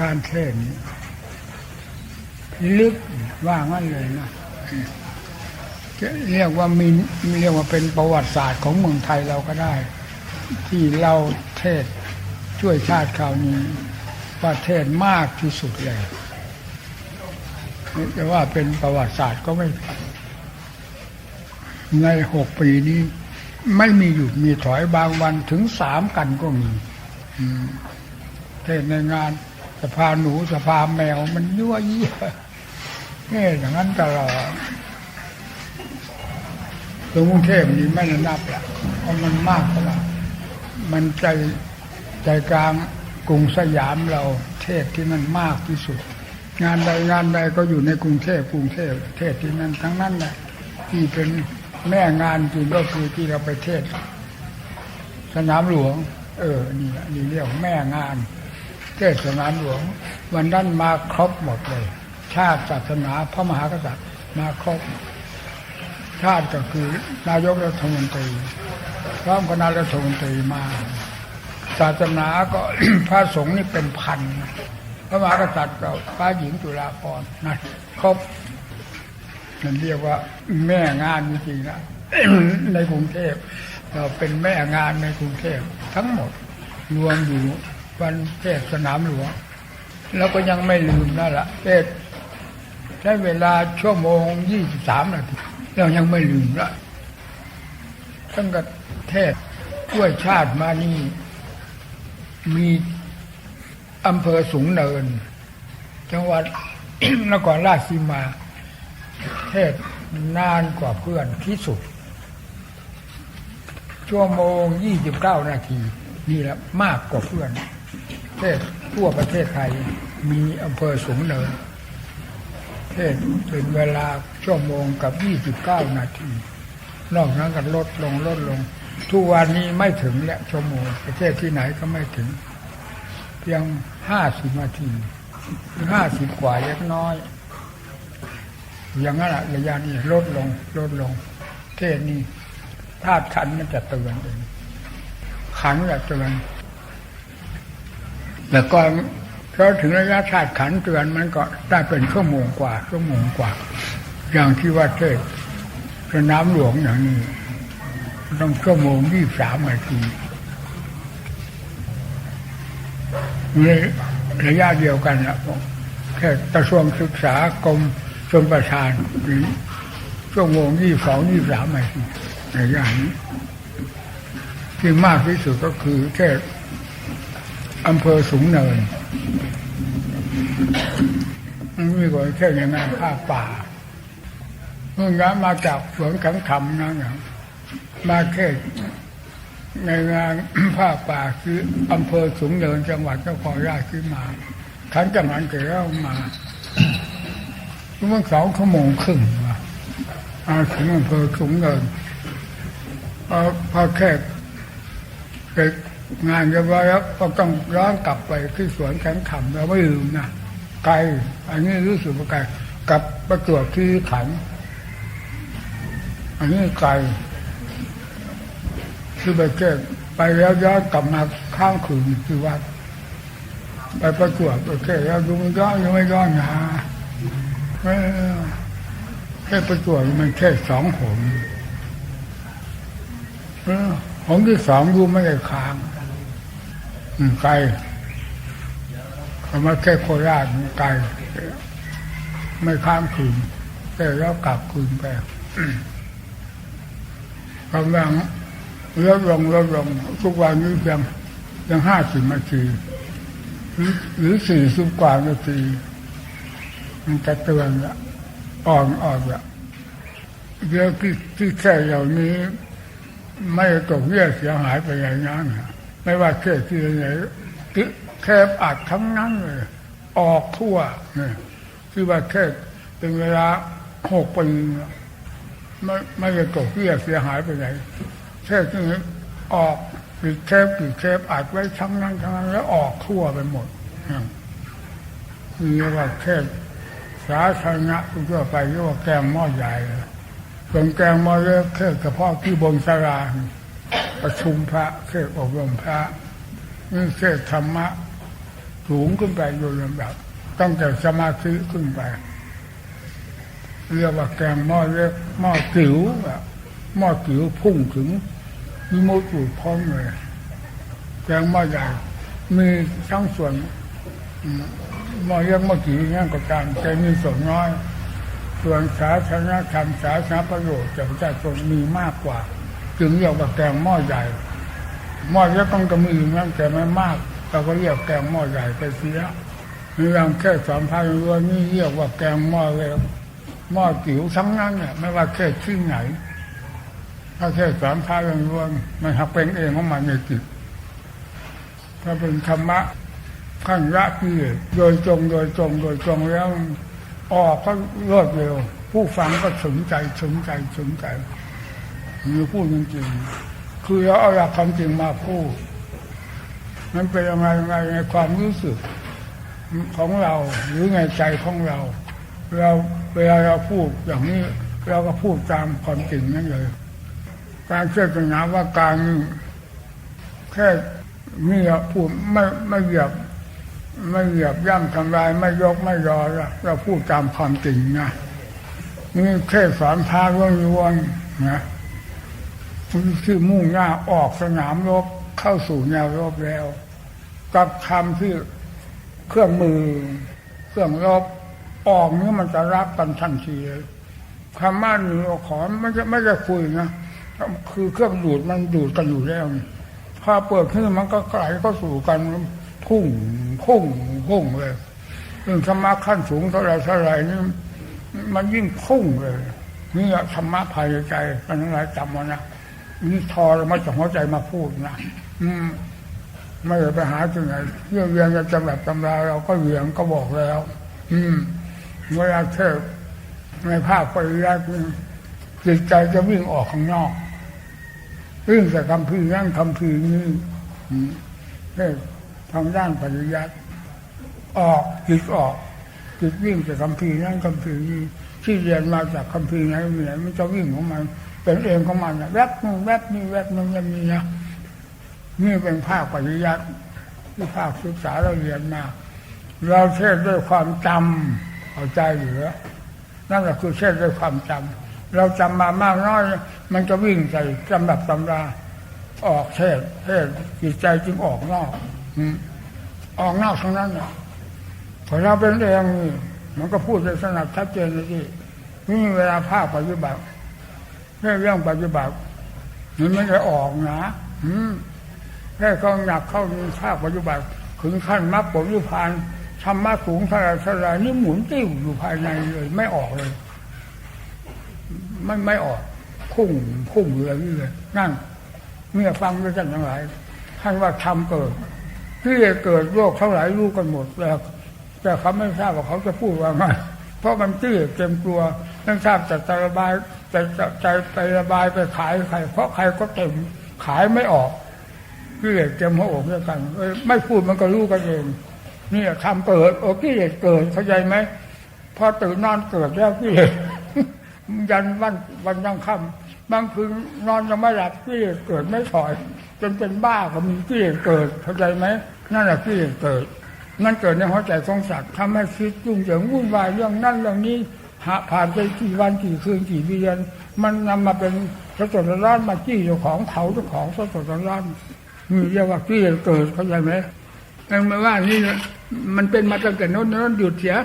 การเทศนี้ลึกว่างั้นเลยนะจะเรียกว่ามีเรียกว่าเป็นประวัติศาสตร์ของเมืองไทยเราก็ได้ ที่เราเทศน์ช่วยชาติคราวนี้ประเทศมากที่สุดเลยจะว่าเป็นประวัติศาสตร์ก็ไม่ผิดในหกปีนี้ ไม่มีหยุดมีถอยบางวันถึงสามกันก็มีเทศน์ในงาน ภาหนูสภาแมวมันยั่วเยี่ยเทศน์อย่างนั้นตลอดตรงกรุงเทพนี่ไม่ได้นับละเพราะมันมากกว่ามันใจใจกลางกรุงสยามเราเทศที่มันมากที่สุด งานใดงานใดก็อยู่ในกรุงเทพกรุงเทพเทศที่นั่นทั้งนั้นแหละที่เป็นแม่งานจริงก็คือที่เราไปเทศ สนามหลวง เออนี่นี่เรียกแม่งาน เทศสนามหลวง วันนั้นมาครบหมดเลย ชาติศาสนาพระมหากษัตริย์มาครบ ชาติก็คือนายกรัฐมนตรีพร้อมคณะรัฐมนตรีมา ศาสนาก็พระสงฆ์นี่เป็นพันพระมหากษัตริย์กับพระหญิงจุฬาภรณ์นั่นครบนั่นเรียกว่าแม่งานจริงๆนะในกรุงเทพเราเป็นแม่งานในกรุงเทพทั้งหมดรวมอยู่ วันเทศสนามหลวงแล้วก็ยังไม่ลืมนั่นแหละเทศใช้เวลาชั่วโมงยี่สิบสามนาทีเรายังไม่ลืมละตั้งแต่เทศช่วยชาติมานี่ มีอำเภอสูงเนิน จังหวัดนครราชสีมา เทศนานกว่าเพื่อนที่สุด ชั่วโมงยี่สิบเก้านาที นี่แหละมากกว่าเพื่อน เทศทั่วประเทศไทย มีอำเภอสูงเนินเทศเป็นเวลาชั่วโมงกับยี่สิบเก้านาที นอกนั้นก็ลดลงลดลง ทุกวันนี้ไม่ถึงและชั่วโมง ประเทศที่ไหนก็ไม่ถึง เพียงห้าสิบนาทีห้าสิบกว่าเล็กน้อย อย่างนั้นระยะนี้ลดลงลดลง เทศนี้ธาตุขันมันจะเตือนเองขันจะเตือน แต่ก็พอถึงระยะธาตุขันเตือนมันก็ได้เป็นชั่วโมงกว่าชั่วโมงกว่า อย่างที่ว่าเทศสนามหลวงอย่างนี้ ต้องชั่วโมงยี่สามนาทีในระยะเดียวกันนะแค่กระทรวงศึกษากรมชนประทานนี่ชั่วโมงยี่สองยี่สามนาทีระยะนี้ที่มากที่สุดก็คือแค่ อำเภอสูงเนินมันมีกว่าแค่อย่างนั้นภาคป่าเมื่อย้ายมาจากสวนขังคำนะอย่างมาแค่ในงานภาคป่าคืออำเภอสูงเนินจังหวัดนครราชสีมาขันจังหวัดเกล้ามาเมื่อสองชั่วโมงครึ่งมาถึงอำเภอสูงเนินพอแค่ก็ งานเรียบร้อยแล้วก็ต้องย้อนกลับไปที่สวนแข็งขำเราไม่ลืมนะไกลอันนี้รู้สึกว่าไกลกลับประจวบที่ขัน อันนี้ไกลที่ไปเจ๊ไปแล้วย้อนกลับมาข้างคืนที่วัดไปประจวบไปแค่แล้วดูมันย้อนยังไม่ย้อนนะแค่ประจวบมันแค่สองหนเออหนที่สองดูไม่ได้ค้าง ไกลเขามาแค่โคราชมันไกลไม่ข้ามคืนแต่แล้วกลับคืนไปกำลังลดลงลดลงทุกวันนี้เพียงเพียงห้าสิบนาทีหรือหรือสี่สิบกว่านาทีมันจะเตือนละอ่อนอ่อนละเรื่องที่ที่แค่เหล่านี้ ไม่ตกเยี่ยเสียหายไปอย่างนั้นนะ ไม่ว่าเขตที่ไหนแคบอัดทั้งนั้นเลยออกทั่วเนี่ยที่ว่าแค่เป็นเวลาหกปีไม่ไม่ได้ตกเยี่ยเสียหายไปไหนแค่ที่นี้ออกปิดแคบปิดแคบอัดไว้ทั้งนั้นทั้งนั้นแล้วออกทั่วไปหมดคือเรียกว่าแค่สาธารณะทั่วไปเรียกว่าแกงหม้อใหญ่ส่วนแกงหม้อเล็กแค่เฉพาะที่บนสรา ประชุมพระเทศองอบรมพระนี่เทศธรรมะสูงขึ้นไปโดยลำดับตั้งแต่สมาธิขึ้นไปเรียกว่าแกงหม้อเล็กหม้อจิ๋วหม้อจิ๋วพุ่งถึงมีโมจุพร้อมเลยแกงหม้อใหญ่มีทั้งส่วนมหม้อเล็กหม้อจิ๋วนั่นก็ตามแต่มีส่วนน้อย ส่วนสาธารณธรรมสาธารณประโยชน์จากประชาชนมีมากกว่า จึงเรียกว่าแกงหม้อใหญ่หม้อเล็กต้องก็มีอยู่นั่นแต่ไม่มากเราก็เรียกแกงหม้อใหญ่ไปเสียมีอย่างแค่สามพันรัวนี่เรียกว่าแกงหม้อเล็กหม้อจิ๋วทั้งนั้นเนี่ยไม่ว่าแค่ชื่อไหน ถ้าแค่สามพันรัวมันหักเป็นเองของมันในจิตถ้าเป็นธรรมะขั้นละกิเลสโดยตรงโดยตรงโดยตรงแล้วออกก็รวดเร็ว ผู้ฟังก็สนใจสนใจสนใจ มีพูดจริงๆคือเราเอาหลักความจริงมาพูดมันเป็นยังไงยังไงในความรู้สึกของเราหรือในใจของเรา เราเวลาเราพูดอย่างนี้เราก็พูดตามความจริงนั่นเลย การเชื่อศาสนาว่าการแค่นี่พูดไม่ไม่เหยียบไม่เหยียบย่ำทำลายไม่ยกไม่ยอเราเราพูดตามความจริงนะนี่แค่สอนพาล้วนๆนะ ที่มุ่งหน้าออกสนามรบเข้าสู่แนวรบแล้ว กับคำที่เครื่องมือ เครื่องรบออกนี้มันจะรับกันทันทีเลยคำมั่นหรือขอไม่จะไม่จะคุยนะคือเครื่องดูดมันดูดกันอยู่แล้วพอเปิดขึ้นมันก็ไหลเข้าสู่กันพุ่งพุ่งพุ่งเลยเรื่องธรรมะขั้นสูงเท่าไรเท่าไรนี่มันยิ่งพุ่งเลยนี่ธรรมะภายในใจมันทั้งหลายจำไว้นะ นี่ทอเรามาจากหัวใจมาพูดนะอืมไม่ไปหาที่ไหนเรื่องเรียนกันจำแบบตำราเราก็เรียนก็บอกแล้ว อืมเวลาเทศในภาคปริยัติจิตใจจะวิ่งออกข้างนอกวิ่งแต่คำพีนั่นคำพีนี่เทศทางด้านปริยัติออกจิตออกจิตวิ่งแต่คำพีนั่นคำพีนี่ที่เรียนมาจากคำพีร์ไหนมีไหนมันจะวิ่งของมัน เป็นเองของมันนะแวบนึงแวบนี้แวบนึงยังมีนะนี่เป็นภาคปริยัติที่ภาคศึกษาเราเรียนมาเราเทศด้วยความจำเข้าใจเหรือนั่นแหละคือเทศด้วยความจำเราจำมามากน้อย มันจะวิ่งใส่จำแบบตำรา ออกเทศเทศจิตใจจึงออกนอกออกนอกทั้งนั้นนะพอเราเป็นเองนี่มันก็พูดในสนับชัดเจนเลยที่นี่เวลาภาคปฏิบัติ เรื่องเรื่องปฏิบัติมันไม่ได้ออกนะแค่เขาหนักเข้าในภาคปัจจุบันถึงขั้นมรรคผลนิพพานธรรมะสูงเท่าไรเท่าไรนี่หมุนติ้วอยู่ภายในเลย ไม่ออกเลยไม่ไม่ออกพุ่งพุ่งอยู่อย่างนี้เลยนั่นเมื่อฟังด้วยกันทั้งหลายท่านว่าทำเกิดที่เกิดโรคเท่าไหร่รู้กันหมดแล้วแต่เขาไม่ทราบว่าเขาจะพูดว่าไงเพราะมันตื้อเต็มตัวไม่ทราบจะจะระบาย จะจะจไประบายไปขายใครเพราะใครก็เต็มขายไม่ออกกิเลสเต็มหัวอกด้วยกันไม่พูดมันก็รู้กันเองนี่ทำเกิดโอ้กิเลสเกิดเข้าใจไหมพอตื่นนอนเกิดแล้วกิเลสยันวันวันยังค่ำบางคืนนอนยังไม่หลับกิเลสเกิดไม่ถอย จนเป็นบ้าก็มีกิเลสเกิดเข้าใจไหมนั่นแหละกิเลสเกิดนั่นเกิดในหัวใจของสัตว์ทำให้คิดยุ่งเหยิงวุ่นวายเรื่องนั่นเรื่องนี้ ผ่านไปกี่วันกี่คืนกี่เดือน มันนำมาเป็นสดๆร้อนมาจี้เจ้าของเผาเจ้าของสดๆร้อนนี่เรียกว่ากิเลสเกิดเข้าใจไหมเองไม่ว่านี่มันเป็นมาตั้งแต่โน้นโน้นหยุดเสีย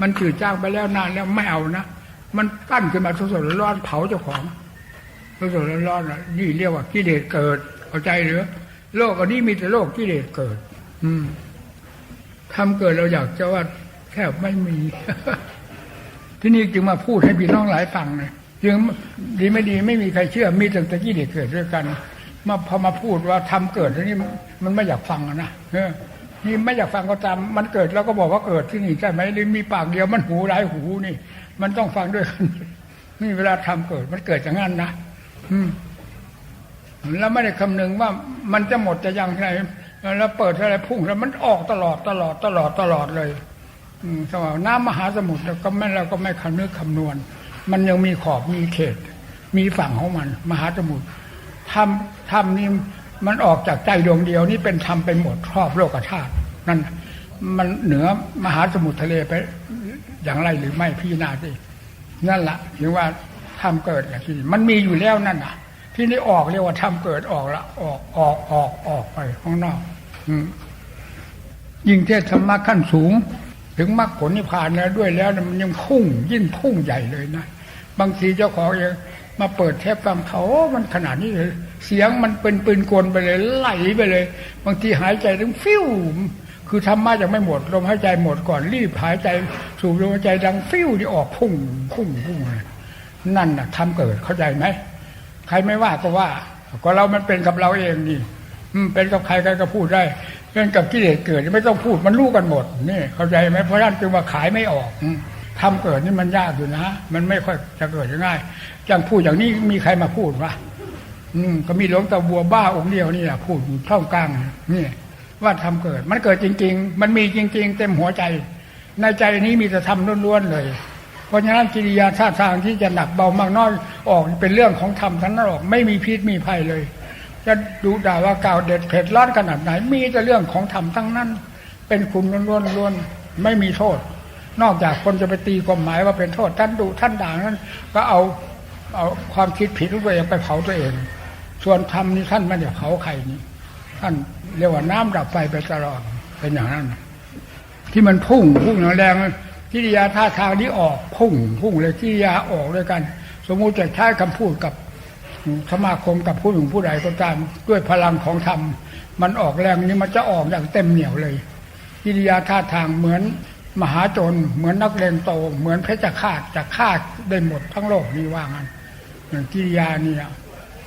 มันถือจ้างไปแล้วนานแล้วไม่เอานะมันปั้นขึ้นมาสดๆร้อนเผาเจ้าของสดๆร้อนๆอะนี่เรียกว่ากิเลสเกิดเข้าใจหรือโลกอันนี้มีแต่โลกกิเลสเกิด อืมทำเกิดเราอยากจะว่าแค่ไม่มี ที่นี่จึงมาพูดให้พี่น้องหลายฟังเลยจึงดีไม่ดีไม่มีใครเชื่อมีแต่ตะกี้เด็กเกิดด้วยกัน มาพอมาพูดว่าทำเกิดแล้วนี่มันไม่อยากฟังอะนะนี่ไม่อยากฟังก็ตามมันเกิดแล้วก็บอกว่าเกิดที่นี่ใช่ไหมหรือมีปากเดียวมันหูหลายหูนี่ มันต้องฟังด้วยกันนี่เวลาทำเกิดมันเกิดจากนั้นนะอืมแล้วไม่ได้คำนึงว่ามันจะหมดจะยังไงแล้วเปิดอะไรพุ่งแล้วมันออกตลอดตลอดตลอดตลอดเลย สมองน้ำมหาสมุทรเราก็ไม่เราก็ไม่คำนึกคำนวณ มันยังมีขอบมีเขต มีฝั่งของมัน มหาสมุทรทำทำนี่มันออกจากใจดวงเดียวนี่เป็นธรรมเป็นหมดครอบโลกธาตุนั่นมันเหนือมหาสมุทรทะเลไปอย่างไรหรือไม่พี่นาสินั่นละถึงว่าทำเกิดแหละที่มันมีอยู่แล้วนั่นน่ะ ที่นี่ออกเรียกว่าทำเกิดออกละออกออกออกออกไปข้างนอก อืยิ่งเทศธรรมะขั้นสูง ถึงมรรคผลนิพพานแล้วด้วยแล้วมันยังพุ่งยิ่งพุ่งใหญ่เลยนะบางทีเจ้าของเองมาเปิดเทปฟังเขาโอ้มันขนาดนี้เลยเสียงมันเป็นปืนกลไปเลยไหลไปเลย บางทีหายใจถึงฟิวคือธรรมะยังไม่หมดลมหายใจหมดก่อนรีบหายใจสูบลมหายใจดังฟิวที่ออกพุ่งพุ่งพุ่งนั่นน่ะทำเกิดเข้าใจไหมใครไม่ว่าก็ว่า ก็เรามันเป็นกับเราเองนี่เป็นกับใครใครก็พูดได้ เป็นกับกิเลสเกิดไม่ต้องพูดมันรู้กันหมดนี่เข้าใจไหมเพราะนั้นจึงว่าขายไม่ออกอืมทำเกิดนี่มันยากอยู่นะ มันไม่ค่อยจะเกิดง่ายอย่างพูดอย่างนี้มีใครมาพูดวะอืมก็มีหลวงตาบัวบ้าองค์เดียวนี่แหละพูดอยู่ท่ามกลางนี่ว่าทำเกิด มันเกิดจริง ๆ มันมีจริง ๆ เต็มหัวใจ ในใจนี้มีแต่ทำล้วนๆเลย เพราะฉะนั้นกิริยาท่าทางที่จะหนักเบามากน้อยออกเป็นเรื่องของธรรมทั้งนั้นออก ไม่มีพิษมีภัยเลย จะดูด่าว่ากล่าวเด็ดเผ็ดร้อนขนาดไหน มีแต่เรื่องของธรรมทั้งนั้น เป็นคุณล้วนๆล้วนไม่มีโทษ นอกจากคนจะไปตีความหมายว่าเป็นโทษท่านดูท่านด่านั้น ก็เอาเอาความคิดผิดของตัวเองไปเผาตัวเอง ส่วนธรรมนี่ท่านไม่ได้เผาใครนี่ท่านเรียกว่าน้ำดับไฟไปตลอดเป็นอย่างนั้น ที่มันพุ่งพุ่งแรงกิริยาท่าทางนี้ออกพุ่งพุ่งเลยกิริยาออกด้วยกัน สมมุติจะใช้คำพูดกับ สมาคมกับผู้หนึ่งผู้ใดก็ตามด้วยพลังของธรรม มันออกแรงนี้มันจะออกอย่างเต็มเหนียวเลยกิริยาท่าทางเหมือนมหาจรเหมือนนักเลงโต เหมือนเพชฌฆาตจะฆ่าได้หมดทั้งโลกนี้ว่างั้นอย่างกิริยาเนี่ย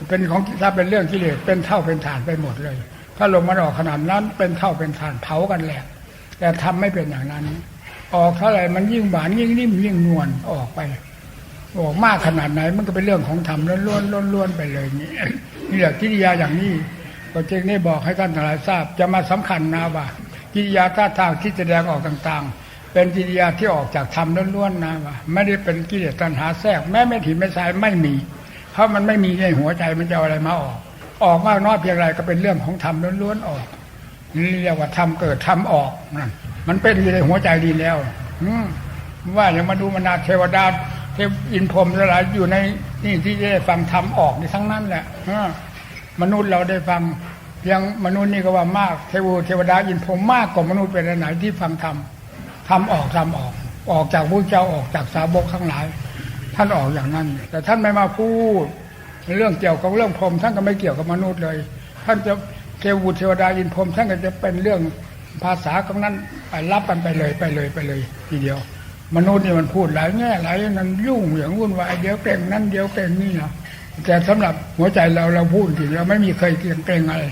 เป็นของถ้าเป็นเรื่องกิเลสเป็นเท่าเป็นฐานไปหมดเลย ถ้าลมมันออกขนาดนั้นเป็นเท่าเป็นฐานเผากันแหลกแต่ทำไม่เป็นอย่างนั้น ออกเท่าไหร่มันยิ่งหวานยิ่งนิ่มยิ่งนวลออกไป ออกมากขนาดไหนมันก็เป็นเรื่องของธรรมล้วนๆล้วนๆไปเลยนี่นี่แหละกิริยาอย่างนี้ก็จึงได้บอกให้ท่านทั้งหลายทราบ จะมาสำคัญนะว่ากิริยาท่าทางที่แสดงออกต่างๆ เป็นกิริยาที่ออกจากธรรมล้วนๆนะว่าไม่ได้เป็นกิเลสตัณหาแทรกแม้ไม่ถิ่นไม่สายไม่มี เพราะมันไม่มีในหัวใจมันจะอะไรมาออก ออกมากน้อยเพียงไรก็เป็นเรื่องของธรรมล้วนๆออกนี่เรียกว่าทำเกิดทำออกนั่นมันเป็นอยู่ในหัวใจดีแล้วอืมว่าอย่ามาดูมนาเทวดา ทพอินพรมอะไรอยู่ในนี่ที่ได้ฟังทำออกในทั้งนั้นแหละมนุษย์เราได้ฟังเพียงมนุษย์นี่ก็ว่ามากเทวเทวดาอินพรมมากกว่ามนุษย์เป็นอันไหนที่ฟังทำทำออกทำออก ออกจากพระเจ้าออกจากสาวกทั้งหลาย ท่านออกอย่างนั้น แต่ท่านไม่มาพูดเรื่องเกี่ยวกับเรื่องพรมท่านก็ไม่เกี่ยวกับมนุษย์เลย ท่านจะเทวุเทวดาอินพรมท่านก็จะเป็นเรื่องภาษาของนั้นรับกันไปเลยไปเลยไปเลย ทีเดียว มนุษย์นี่มันพูดหลายแง่หลายนั้นยุ่งอย่างวุ่นวายเดี๋ยวเก่งนั่นเดี๋ยวเก่งนี่นะแต่สำหรับหัวใจเราเราพูดจริงเราไม่มีเคยเกรงเกรงอะไร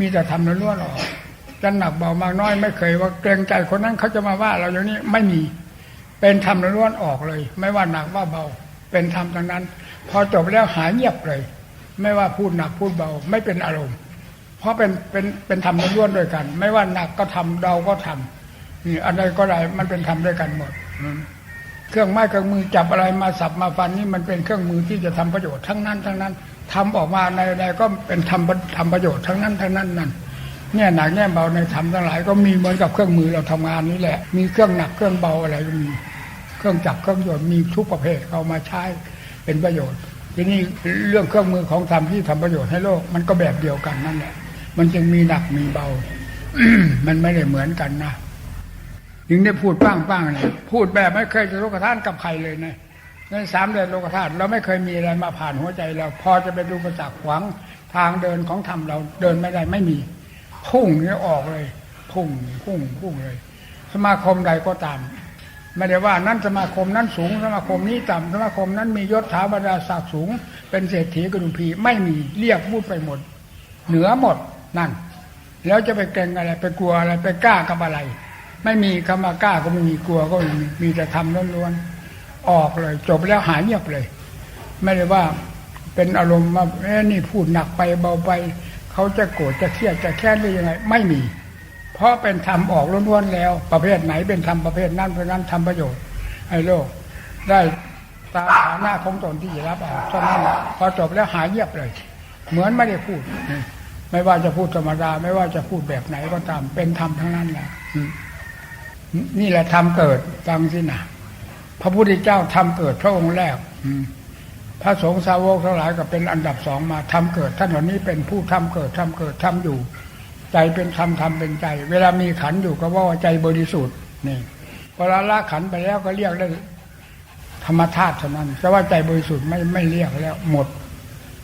มีแต่ทำล้วนๆออกจะหนักเบามากน้อยไม่เคยว่าเกรงใจคนนั้นเขาจะมาว่าเราอย่างนี้ไม่มี เป็นธรรมล้วนๆออกเลย ไม่ว่าหนักว่าเบา เป็นธรรมทั้งนั้น พอจบแล้วหายเงียบเลย ไม่ว่าพูดหนักพูดเบา ไม่เป็นอารมณ์ เพราะเป็นเป็นเป็นธรรมล้วนๆด้วยกัน ไม่ว่าหนักก็ทำเบาก็ทำนี่อะไรก็ได้มันเป็นธรรมด้วยกันหมด เครื่องไม้เครื่องมือจับอะไรมาสับมาฟันนี่มันเป็นเครื่องมือที่จะทำประโยชน์ทั้งนั้นทั้งนั้นทำออกมาในใดก็เป็นทำทำประโยชน์ทั้งนั้นทั้งนั้นนั่นเนี่ยหนักเนี่ยเบาในธรรมทั้งหลายก็มีเหมือนกับเครื่องมือเราทำงานนี่แหละ มีเครื่องหนักเครื่องเบาอะไรก็มีเครื่องจักรเครื่องยนต์มีทุกประเภทเอามาใช้เป็นประโยชน์ ทีนี้เรื่องเครื่องมือของธรรมที่ทำประโยชน์ให้โลกมันก็แบบเดียวกันนั่นแหละมันจึงมีหนักมีเบา มันไม่ได้เหมือนกันนะ ถึงได้พูดป้างๆเลยพูดแบบไม่เคยจะโลกธาตุกับใครเลยนะในสามเดือนโลกธาตุเราไม่เคยมีอะไรมาผ่านหัวใจเราพอจะไปดูประจักษ์ขวางทางเดินของธรรมเราเดินไม่ได้ไม่มี พุ่งนี่ออกเลย พุ่งพุ่งพุ่งเลย สมาคมใดก็ตามไม่ได้ว่านั้นสมาคมนั้นสูงสมาคมนี้ต่ำสมาคมนั้นมียศถาบรรดาศักดิ์สูง เป็นเศรษฐีกระดุมพีไม่มีเรียกพูดไปหมด เหนือหมดนั่น แล้วจะไปเกรงอะไรไปกลัวอะไรไปกล้ากับอะไร ไม่มีคำว่ากล้าก็ไม่มีกลัวก็ไม่มีมีแต่ทำล้วนๆออกเลย จบแล้วหายเงียบเลย ไม่ได้ว่าเป็นอารมณ์มาเอ้นี่พูดหนักไปเบาไปเขาจะโกรธจะเครียดจะแค้นหรือยังไง ไม่มี เพราะเป็นธรรมออกล้วนๆแล้ว ประเภทไหนเป็นธรรมประเภทนั้นเพราะนั้นทำประโยชน์ให้โลก ได้ตามฐานะของตนที่จะรับเอาเท่านั้นพอจบแล้วหายเงียบเลย เหมือนไม่ได้พูดไม่ว่าจะพูดธรรมดา ไม่ว่าจะพูดแบบไหนก็ตามเป็นธรรมทั้งนั้นแหละ นี่แหละทำเกิดฟังสินะพระพุทธเจ้าทำเกิดพระองค์แรกพระสงฆ์สาวกทั้งหลายก็เป็นอันดับสองมาทำเกิดท่านเหล่านี้เป็นผู้ทำเกิดทำเกิดทำอยู่ ใจเป็นธรรมธรรมเป็นใจ เวลามีขันอยู่ก็ว่าใจบริสุทธิ์นี่เวลาละขันไปแล้วก็เรียกได้ธรรมธาตุเท่านั้นแต่ว่าใจบริสุทธิ์ไม่ไม่เรียกแล้วหมด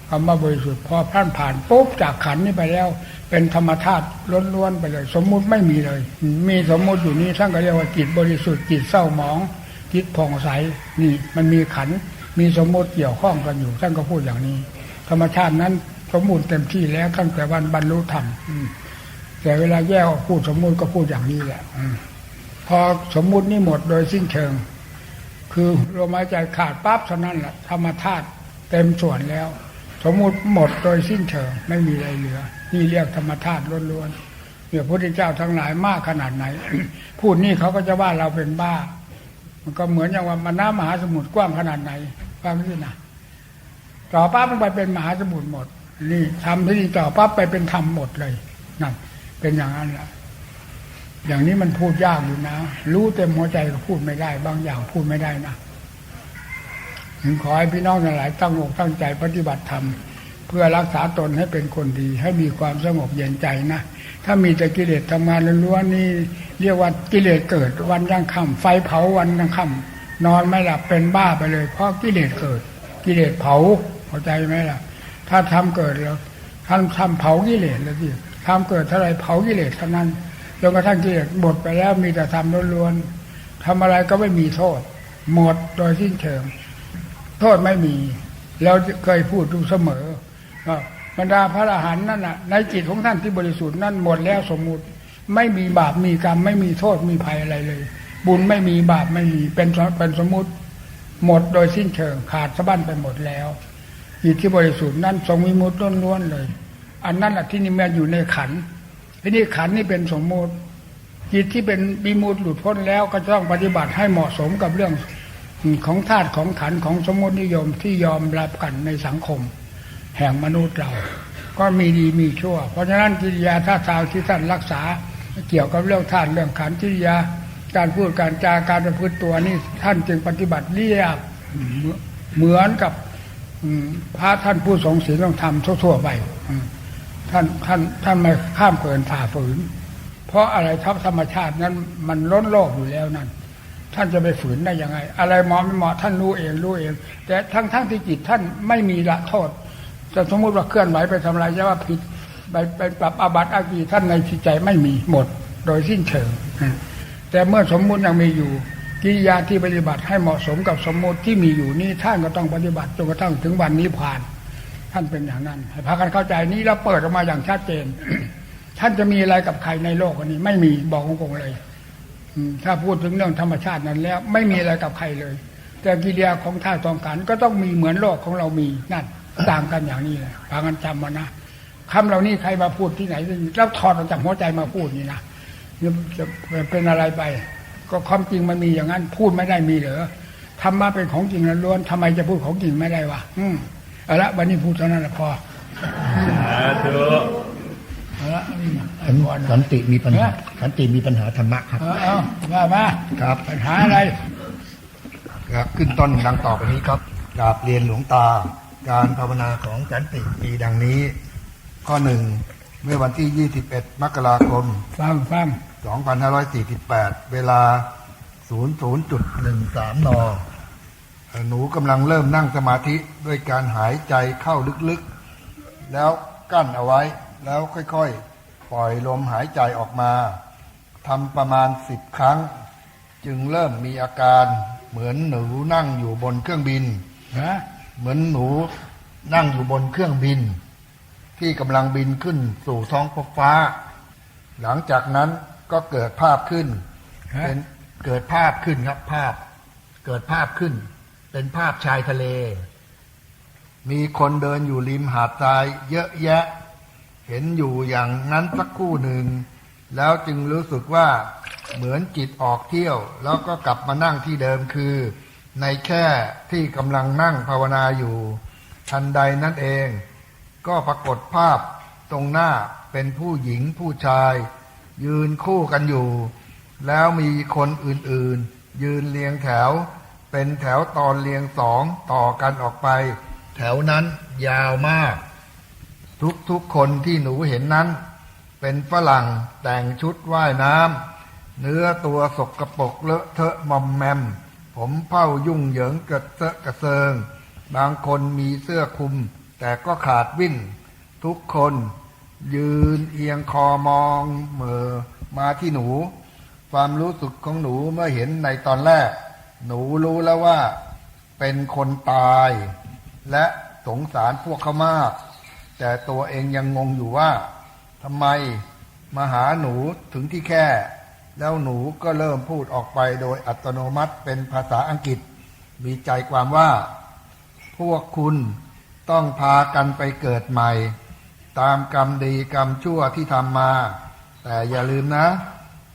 คำว่าบริสุทธิ์พอผ่านผ่านปุ๊บจากขันนี้ไปแล้ว เป็นธรรมธาตุล้วนๆไปเลย สมมุติไม่มีเลย มีสมมุติอยู่นี้ท่านก็เรียกว่าจิตบริสุทธิ์จิตเศร้าหมองจิตผ่องใสนี่มันมีขัน มีสมมติเกี่ยวข้องกันอยู่ท่านก็พูดอย่างนี้ ธรรมชาตินั้นสมมูลเต็มที่แล้วตั้งแต่วันบรรลุธรรมแต่เวลาแยกพูดสมมุติก็พูดอย่างนี้แหละอพอสมมุตินี่หมดโดยสิ้นเชิง คือลมหายใจขาดปั๊บเท่านั้นแหละธรรมธาตุเต็มส่วนแล้ว สมมุติหมดโดยสิ้นเชิงไม่มีอะไรเหลือ นี่เรียกธรรมธาตุล้วนๆเนี่ยพระพุทธเจ้าทั้งหลายมากขนาดไหน พูดนี่เขาก็จะว่าเราเป็นบ้า มันก็เหมือนอย่างว่ามันน้ำมหาสมุทรกว้างขนาดไหนฟังสินะต่อปั๊บมันไปเป็นมหาสมุทรหมด นี่ทำที่นี่ต่อปั๊บไปเป็นธรรมหมดเลยนั่นเป็นอย่างนั้นแหละอย่างนี้มันพูดยากอยู่นะ รู้เต็มหัวใจก็พูดไม่ได้ บางอย่างพูดไม่ได้นะ ถึงขอให้พี่น้องทั้งหลายตั้งอกตั้งใจปฏิบัติธรรมเพื่อรักษาตนให้เป็นคนดี ให้มีความสงบเย็นใจนะ ถ้ามีแต่กิเลสทำงานล้วนๆนี่เรียกว่ากิเลสเกิดวันยังค่ำไฟเผาวันยังค่ำนอนไม่หลับเป็นบ้าไปเลย เพราะกิเลสเกิด กิเลสเผาเข้าใจไหมล่ะ ถ้าทำเกิดแล้วท่านทำเผากิเลสแล้วสิทำเกิดเท่าไรเผากิเลสเท่านั้นจนกระทั่งกิเลสหมดไปแล้วมีแต่ทำล้วนๆทำอะไรก็ไม่มีโทษ หมดโดยสิ้นเชิง โทษไม่มีแล้วเคยพูดดูเสมอบรรดาพระอรหันต์นั่นน่ะในจิตของท่านที่บริสุทธิ์นั่นหมดแล้วสมมุติไม่มีบาปมีกรรม ไม่มีโทษมีภัยอะไรเลย บุญไม่มีบาปไม่มีเป็นเป็นสมมุติ หมดโดยสิ้นเชิงขาดสะบั้นไปหมดแล้วจิตที่บริสุทธิ์นั่นทรงวิมุตติล้วนๆเลย อันนั้นแหละที่นี่มันอยู่ในขันที่นี้ขันนี่เป็นสมมุติจิตที่เป็นวิมุตหลุดพ้นแล้วก็ต้องปฏิบัติให้เหมาะสมกับเรื่อง ของธาตุของขันของสมมตินิยมที่ยอมรับกันในสังคม แห่งมนุษย์เรา ก็มีดีมีชั่ว เพราะฉะนั้นกิริยาท่าทางที่ท่านรักษา เกี่ยวกับเรื่องธาตุเรื่องขันกิริยาการพูดการจาการประพฤติตัวนี่ท่านจึงปฏิบัติเรียบเหมือนกับพระท่านผู้ทรงศีลต้องทำทั่วๆไปท่านท่านท่านไม่ข้ามเกินฝ่าฝืน เพราะอะไรทับธรรมชาตินั้น มันล้นโลกอยู่แล้วนั่น ท่านจะไปฝืนได้ยังไง อะไรเหมาะไม่เหมาะท่านรู้เองรู้เอง แต่ทั้งทั้งที่จิตท่านไม่มีละโทษแต่สมมติว่าเคลื่อนไหวไปทำอะไรจะว่าผิดไปไปปรับอาบัติอากีท่านในจิตใจไม่มีหมด โดยสิ้นเชิงแต่เมื่อสมมุติยังมีอยู่กิริยาที่ปฏิบัติให้เหมาะสมกับสมมติที่มีอยู่นี่ท่านก็ต้องปฏิบัติจนกระทั่งถึงวันนี้ผ่าน ท่านเป็นอย่างนั้นให้พากันเข้าใจนี้แล้วเปิดออกมาอย่างชัดเจน ท่านจะมีอะไรกับใครในโลกนี้ ไม่มีบอกตรงเลย ถ้าพูดถึงเรื่องธรรมชาตินั้นแล้ว ไม่มีอะไรกับใครเลย แต่กิริยาของท่าตองขันก็ต้องมีเหมือนโลกของเรามีนั่นต่างกันอย่างนี้แหละพากันจำมานะคำเหล่านี้ใครมาพูดที่ไหนแล้วถอดออกจากหัวใจมาพูดนี่นะนี่จะเป็นอะไรไป ก็ความจริงมันมีอย่างนั้น พูดไม่ได้มีเหรอธรรมะเป็นของจริงล้วนทำไมจะพูดของจริงไม่ได้วะอืมเอาละวันนี้พูดเท่านั้นแหละพอสาธุเอาละนี่นะไอ้ สันบอลสันติมีปัญหาฮะสันติมีปัญหาธรรมะครับเอาเอาว่ามาครับปัญหาอะไรครับขึ้นต้นดังต่อไปนี้ครับกราบเรียนหลวงตา การภาวนาของสันติมีดังนี้ ข้อหนึ่งเมื่อวันที่ 21 มกราคมฟังฟัง2548 เวลา 00.13 น หนูกำลังเริ่มนั่งสมาธิด้วยการหายใจเข้าลึกๆ แล้วกั้นเอาไว้แล้วค่อยๆ ปล่อยลมหายใจออกมาทำประมาณสิบครั้ง จึงเริ่มมีอาการเหมือนหนูนั่งอยู่บนเครื่องบินนะเหมือนหนูนั่งอยู่บนเครื่องบิน ที่กำลังบินขึ้นสู่ท้องฟ้า หลังจากนั้นก็เกิดภาพขึ้นฮะเป็นเกิดภาพขึ้นครับภาพ เกิดภาพขึ้น เป็นภาพชายทะเล มีคนเดินอยู่ริมหาดทรายเยอะแยะ เห็นอยู่อย่างนั้นสักคู่หนึ่ง แล้วจึงรู้สึกว่าเหมือนจิตออกเที่ยว แล้วก็กลับมานั่งที่เดิมคือ ในแค่ที่กำลังนั่งภาวนาอยู่ ทันใดนั่นเอง ก็ปรากฏภาพตรงหน้าเป็นผู้หญิงผู้ชาย ยืนคู่กันอยู่ แล้วมีคนอื่นๆ ยืนเรียงแถว เป็นแถวตอนเรียงสองต่อกันออกไป แถวนั้นยาวมาก ทุกๆคนที่หนูเห็นนั้น เป็นฝรั่งแต่งชุดว่ายน้ำเนื้อตัวสกรปรกเลอะเทอะมอมแมม ผมเผ้ายุ่งเหยิงกระเซอะกระเซิง บางคนมีเสื้อคลุม แต่ก็ขาดวิ่นทุกคนยืนเอียงคอมองเหมอมาที่หนู ความรู้สึกของหนูเมื่อเห็นในตอนแรก หนูรู้แล้วว่าเป็นคนตาย และสงสารพวกเขามาก แต่ตัวเองยังงงอยู่ว่าทำไมมาหาหนูถึงที่แค่ แล้วหนูก็เริ่มพูดออกไปโดยอัตโนมัติเป็นภาษาอังกฤษ มีใจความว่า พวกคุณต้องพากันไปเกิดใหม่ ตามกรรมดีกรรมชั่วที่ทำมา แต่อย่าลืมนะ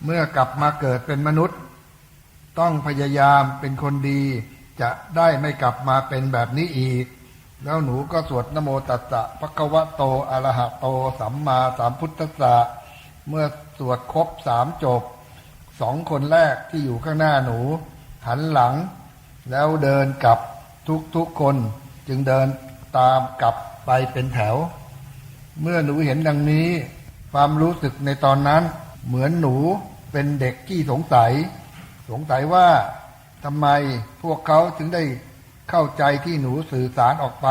เมื่อกลับมาเกิดเป็นมนุษย์ ต้องพยายามเป็นคนดี จะได้ไม่กลับมาเป็นแบบนี้อีก แล้วหนูก็สวดนโมตัสสะภะคะวะโตอะระหะโต สัมมาสัมพุทธัสสะเมื่อสวดครบสามจบสองคนแรกที่อยู่ข้างหน้าหนู หันหลัง แล้วเดินกลับทุกๆคนจึงเดินตามกลับไปเป็นแถว เมื่อหนูเห็นดังนี้ ความรู้สึกในตอนนั้น เหมือนหนูเป็นเด็กที่สงสัย สงสัยว่าทำไมพวกเขาถึงได้ เข้าใจที่หนูสื่อสารออกไป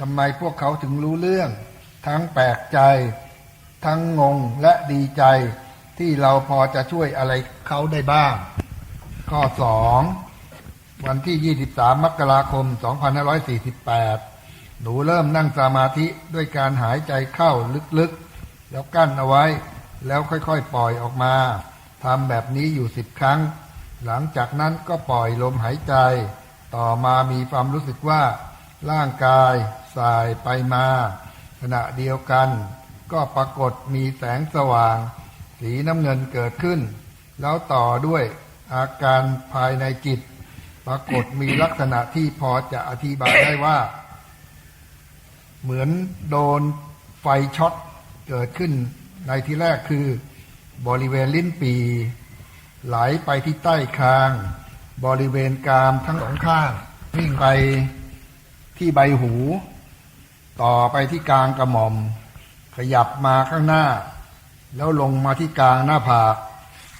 ทำไมพวกเขาถึงรู้เรื่อง ทั้งแปลกใจ ทั้งงงและดีใจ ที่เราพอจะช่วยอะไรเขาได้บ้าง ข้อสองวันที่ 23 มกราคม 2548 หนูเริ่มนั่งสมาธิด้วยการหายใจเข้าลึกๆ แล้วกั้นเอาไว้ แล้วค่อยๆ ปล่อยออกมาทำแบบนี้อยู่สิบครั้ง หลังจากนั้นก็ปล่อยลมหายใจ ต่อมามีความรู้สึกว่า ร่างกายสายไปมา ขณะเดียวกัน ก็ปรากฏมีแสงสว่าง สีน้ำเงินเกิดขึ้น แล้วต่อด้วยอาการภายในจิต ปรากฏมีลักษณะที่พอจะอธิบายได้ว่า เหมือนโดนไฟช็อตเกิดขึ้นในที่แรกคือบริเวณลิ้นปี ไหลไปที่ใต้คาง บริเวณกรามทั้งสองข้างวิ่งไปที่ใบหู ต่อไปที่กลางกระหม่อม ขยับมาข้างหน้า แล้วลงมาที่กลางหน้าผาก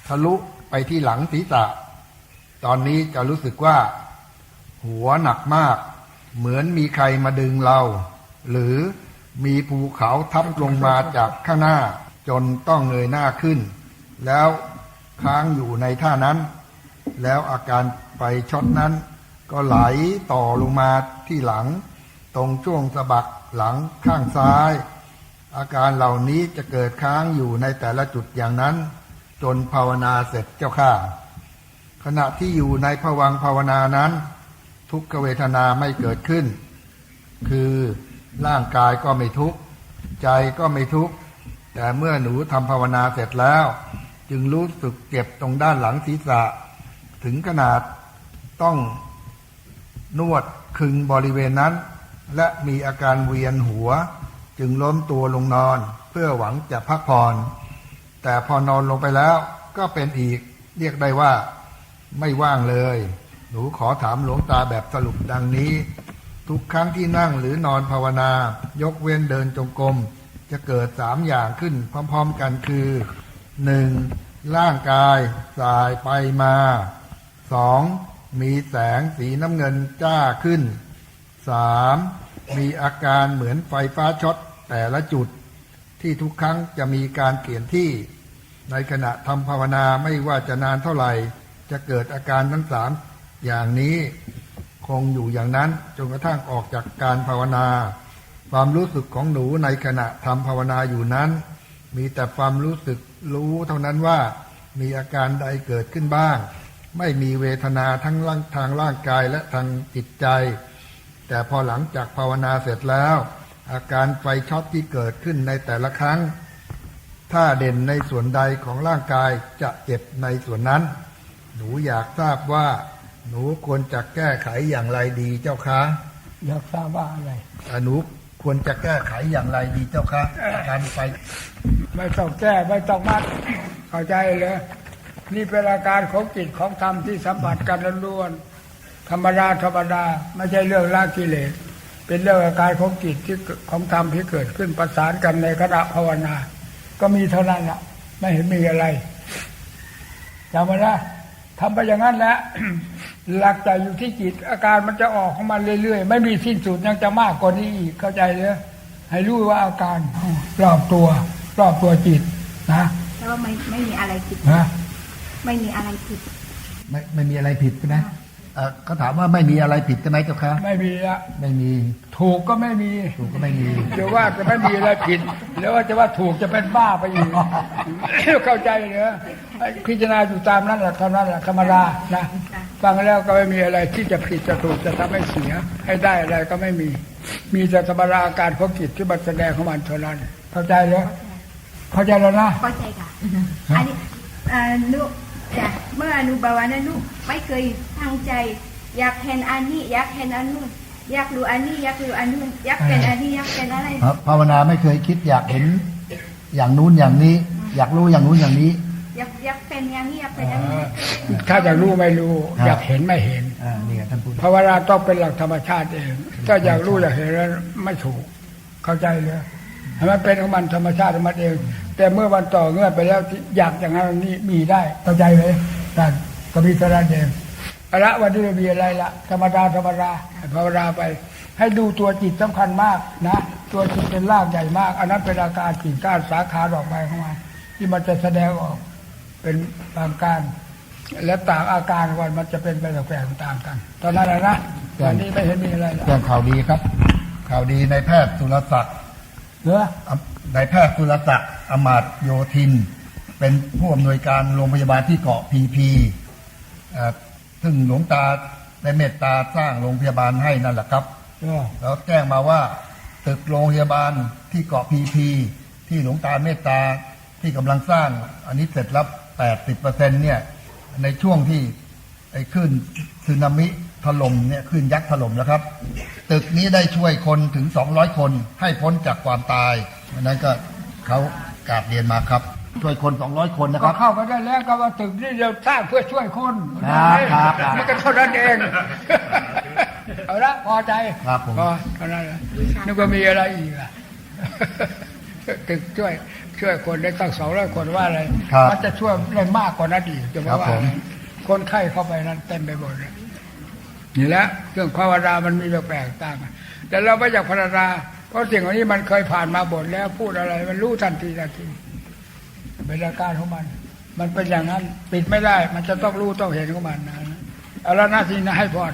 ทะลุไปที่หลังศีรษะ ตอนนี้จะรู้สึกว่า หัวหนักมาก เหมือนมีใครมาดึงเรา หรือมีภูเขาทับลงมาจากข้างหน้า จนต้องเงยหน้าขึ้น แล้วค้างอยู่ในท่านั้น แล้วอาการไฟช็อตนั้น ก็ไหลต่อลงมาที่หลัง ตรงช่วงสะบักหลังข้างซ้าย อาการเหล่านี้จะเกิดค้างอยู่ในแต่ละจุดอย่างนั้น จนภาวนาเสร็จเจ้าข้าขณะที่อยู่ในภวังภาวนานั้น ทุกขเวทนาไม่เกิดขึ้น คือร่างกายก็ไม่ทุกข์ใจก็ไม่ทุกข์แต่เมื่อหนูทำภาวนาเสร็จแล้ว จึงรู้สึกเจ็บตรงด้านหลังศีรษะ ถึงขนาดต้องนวดคึงบริเวณนั้น และมีอาการเวียนหัว จึงล้มตัวลงนอนเพื่อหวังจะพักผ่อน แต่พอนอนลงไปแล้วก็เป็นอีกเรียกได้ว่าไม่ว่างเลย หนูขอถามหลวงตาแบบสรุปดังนี้ ทุกครั้งที่นั่งหรือนอนภาวนายกเว้นเดินจงกรมจะเกิดสามอย่างขึ้นพร้อม ๆ กันคือหนึ่งร่างกายสายไปมา สองมีแสงสีน้ำเงินจ้าขึ้นสามมีอาการเหมือนไฟฟ้าช็อตแต่ละจุด ที่ทุกครั้งจะมีการเปลี่ยนที่ ในขณะทำภาวนาไม่ว่าจะนานเท่าไหร่ จะเกิดอาการทั้งสามอย่างนี้คงอยู่อย่างนั้นจนกระทั่งออกจากการภาวนา ความรู้สึกของหนูในขณะทำภาวนาอยู่นั้น มีแต่ความรู้สึกรู้เท่านั้นว่ามีอาการใดเกิดขึ้นบ้าง ไม่มีเวทนาทั้งร่างทางร่างกายและทางจิตใจ แต่พอหลังจากภาวนาเสร็จแล้ว อาการไฟช็อตที่เกิดขึ้นในแต่ละครั้ง ถ้าเด่นในส่วนใดของร่างกายจะเจ็บในส่วนนั้น หนูอยากทราบว่า หนูควรจะแก้ไขอย่างไรดีเจ้าคะอยากทราบว่าอะไรอ่าหนูควรจะแก้ไขอย่างไรดีเจ้าคะอาการไฟไม่ต้องแก้ไม่ต้องมัดเข้าใจเลย นี่เป็นอาการของจิตของธรรมที่สัมผัสกันล้วนๆธรรมดาธรรมดาไม่ใช่เรื่องละกิเลสเป็นเรื่องอาการของจิตที่ของธรรมที่เกิดขึ้นประสานกันในขณะภาวนา ก็มีเท่านั้นละไม่เห็นมีอะไรจำไว้นะทำไปอย่างนั้นแหละหลักใจอยู่ที่จิต อาการมันจะออกของมันเรื่อยๆ ไม่มีสิ้นสุดยังจะมากกว่านี้อีกเข้าใจเลยให้รู้ว่าอาการรอบตัว รอบตัวจิตนะแล้วไม่ไม่มีอะไรผิดนะ ไม่มีอะไรผิด ไม่ไม่มีอะไรผิดใช่ไหมเอ่อเขาถามว่าไม่มีอะไรผิดใช่ไหมเจ้าคะไม่มีละไม่มีถูกก็ไม่มีถูกก็ไม่มี เดี๋ยวว่าจะไม่มีอะไรผิดแล้วว่าจะว่าถูกจะเป็นบ้าไปอีกเข้าใจเหรอพิจารณาอยู่ตามนั้นแหละเท่านั้นแหละธรรมดานะฟังแล้วก็ไม่มีอะไรที่จะผิดจะถูกจะทำให้เสีย ให้ได้อะไรก็ไม่มี มีแต่ธรรมดาอาการของจิตที่มันแสดงของมันเท่านั้น เข้าใจเหรอเข้าใจแล้วนะเข้าใจค่ะอันนี้อ่านุ จ้ะเมื่ออนุบาลนั้นนุไม่เคยตั้งใจ อยากเห็นอันนี้ อยากเห็นอันนู้นอยากรู้อันนี้อยากรู้อันนู้นอยากเป็นอันนี้อยากเป็นอะไรภาวนาไม่เคยคิดอยากเห็น อย่างนู้นอย่างนี้ อยากรู้อย่างนู้นอย่างนี้ อยากอยากเป็นอย่างนี้อยากเป็นอันนี้ถ้าอยากรู้ไม่รู้ครับอยากเห็นไม่เห็นอ่านี่ไงท่านพูดภาวนาต้องเป็นหลักธรรมชาติเอง ถ้าอยากรู้อยากเห็นแล้วไม่ถูก เข้าใจเลย ให้มันเป็นของมันธรรมชาติของมันเอง แต่เมื่อวันต่อเงื่อนไปแล้วที่อยากอย่างนั้นนี่มีได้เข้าใจไหมท่านก็มีเท่านั้นเองเอาละวันนี้ไม่มีอะไรละธรรมดาธรรมดาให้ภาวนาไป ให้ดูตัวจิตสำคัญมากนะ ตัวจิตเป็นรากใหญ่มาก อันนั้นเป็นอาการกิ่งก้านสาขาดอกไม้ของมันที่มันจะแสดงออกเป็นบางการ และต่างอาการวันมันจะเป็นไปแปลกๆต่างกัน ตอนนั้นนะนะตอนนี้ไม่เห็นมีอะไรแล้วแจ้งข่าวดีครับ ข่าวดีในแพทย์สุรศักดิ์ เนื้อนายแพทย์สุรศักดิ์อมาตย์โยธิน เป็นผู้อำนวยการโรงพยาบาลที่เกาะพีพีเอ่อซึ่งหลวงตาได้เมตตาสร้างโรงพยาบาลให้นั่นแหละครับเออแล้วแจ้งมาว่าตึกโรงพยาบาลที่เกาะพีพีที่หลวงตาเมตตาที่กำลังสร้าง อันนี้เสร็จแล้ว80เปอร์เซ็นเนี่ย ในช่วงที่ไอ้ขึ้นสึนามิ ถล่มเนี่ยขึ้นยักษ์ถล่มนะครับ ตึกนี้ได้ช่วยคนถึง 200 คนให้พ้นจากความตายอันนั้นก็เขากราบเรียนมาครับ ช่วยคน 200 คนนะคก็รับ เข้าไปได้แล้วก็ว่าตึกนี้เราสร้างเพื่อช่วยคนครับครับครับมันก็เท่านั้นเอง เอาละพอใจครับผม พอเท่านั้นแหละนึกว่ามีอะไรอีกอะ ตึกช่วยช่วยคนได้ตั้งสองร้อยคนว่าอะไรครับมันจะช่วยได้มากกว่านั้นอีกจะครัมาบว่าผม คนไข้เข้าไปนั้นเต็มไปหมดเลย นี่แหละเรื่องภาวนามันมีแปลกต่างแต่เราไม่อยากภาวนาเพราะสิ่งเหล่านี้มันเคยผ่านมาบทแล้วพูดอะไร มันรู้ทันทีทันทีเป็นอาการของมัน มันเป็นอย่างนั้น ปิดไม่ได้ มันจะต้องรู้ต้องเห็นของมันนะเอาละหน้าที่นะให้พร